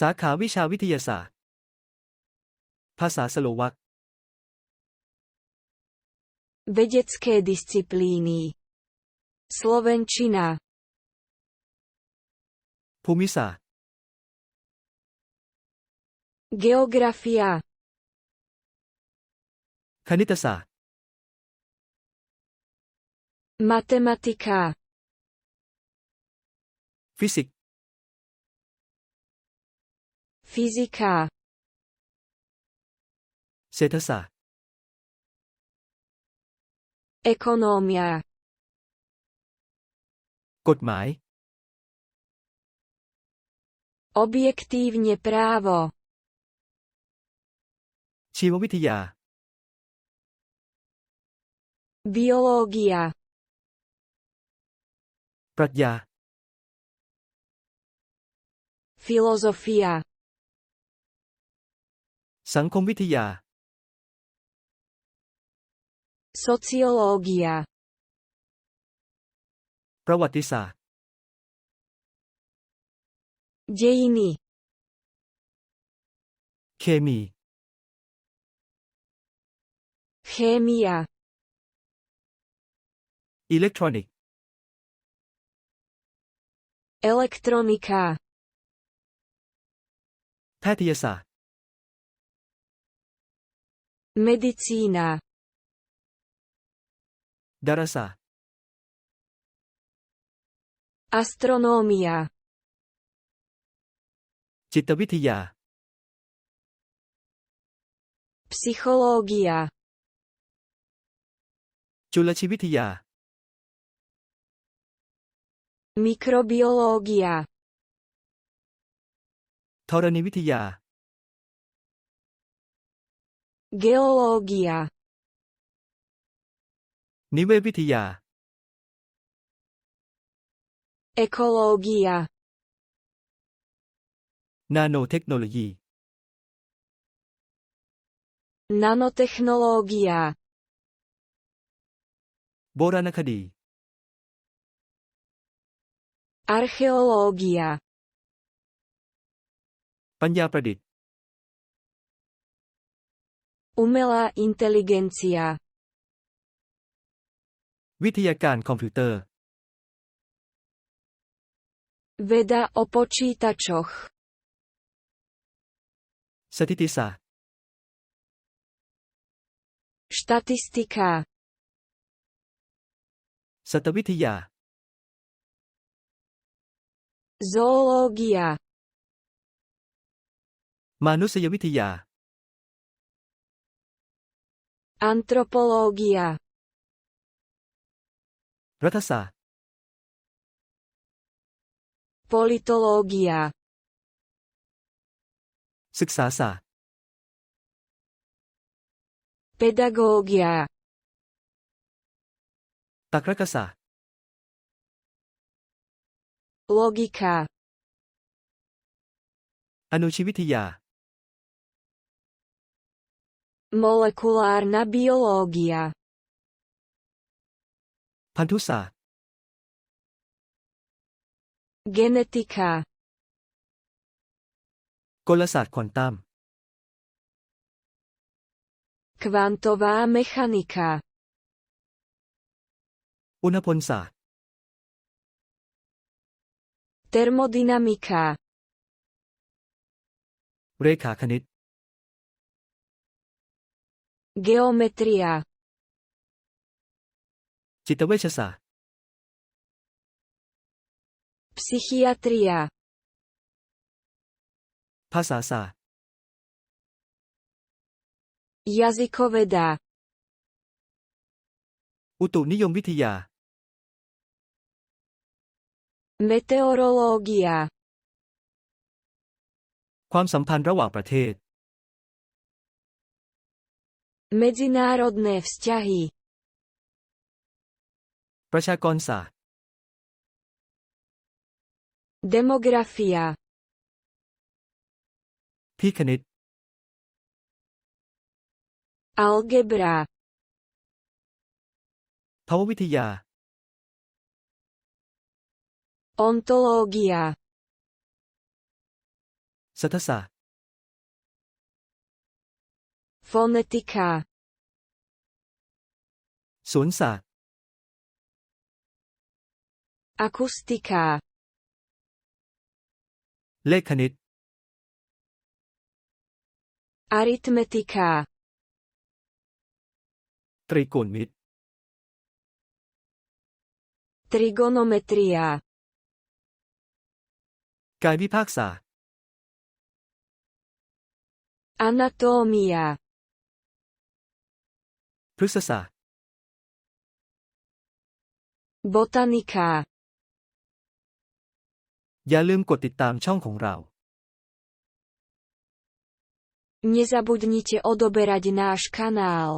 สาขาวิชาวิทยาศาสตร์ ภาษาสโลวัก Vedecké disciplíny. Slovenčina. ภูมิศาสตร์ Geografia. คณิตศาสตร์ Matematika. ฟิสิกส์ Fyzika. เศรษฐศาสตร์ Ekonómia. กฎหมาย Objektívne právo. ชีววิทยา Biológia. ปรัชญา Filozofia. สังคมวิทยา Sociológia. ประวัติศาสตร์ Dejiny. เคมี Chémia. อิเล็กทรอนิกส์ Elektronika. แพทยศาสตร์ Medicína. ดาราศาสตร์ Astronómia. จิตวิทยา Psychológia. จุลชีวิทยา Mikrobiológia. ธรณีวิทยา Geológia. นิเวศวิทยา Ekológia. นาโนเทคโนโลยี Nanotechnológia. โบราณคดี Archeológia. ปัญญาประดิษฐ์ Umelá inteligencia. วิทยาการคอมพิวเตอร์ Veda o počítačoch. สถิติศาสตร์ Štatistika. สัตววิทยา Zoológia. มานุษยวิทยา Antropológia. รัฐศาสตร์ Politológia. ศึกษาศาสตร์ Pedagógia. ตรรกศาสตร์ Logika. อนุชีวิทยา Molekulárna biológia. พันธุศาสตร์ Genetika. กลศาสตร์ควอนตัม Kvantová mechanika. อุณหพลศาสตร์ Termodynamika. เรขาคณิต Geometria. จิตเวชศาสตร์ Psychiatria. ภาษาศาสตร์ Jazykoveda. อุตุนิยมวิทยา Meteorológia. ความสัมพันธ์ระหว่างประเทศ Medzinárodné vzťahy. ประชากรศาสตร์ Demografia. พิคณิต Algebra. ภาววิทยา Ontológia. สัทธศาสตร์ Fonetika. สวนศาสตร์ Akustika. เลขคณิต Aritmetika. ตรีโกณมิตร Trigonometria. กายวิภาคศาสตร์ Anatómia. พฤกษศาสตร์ Botanika. อย่าลืมกดติดตามช่องของเรา Nezabudnite odoberať náš kanál.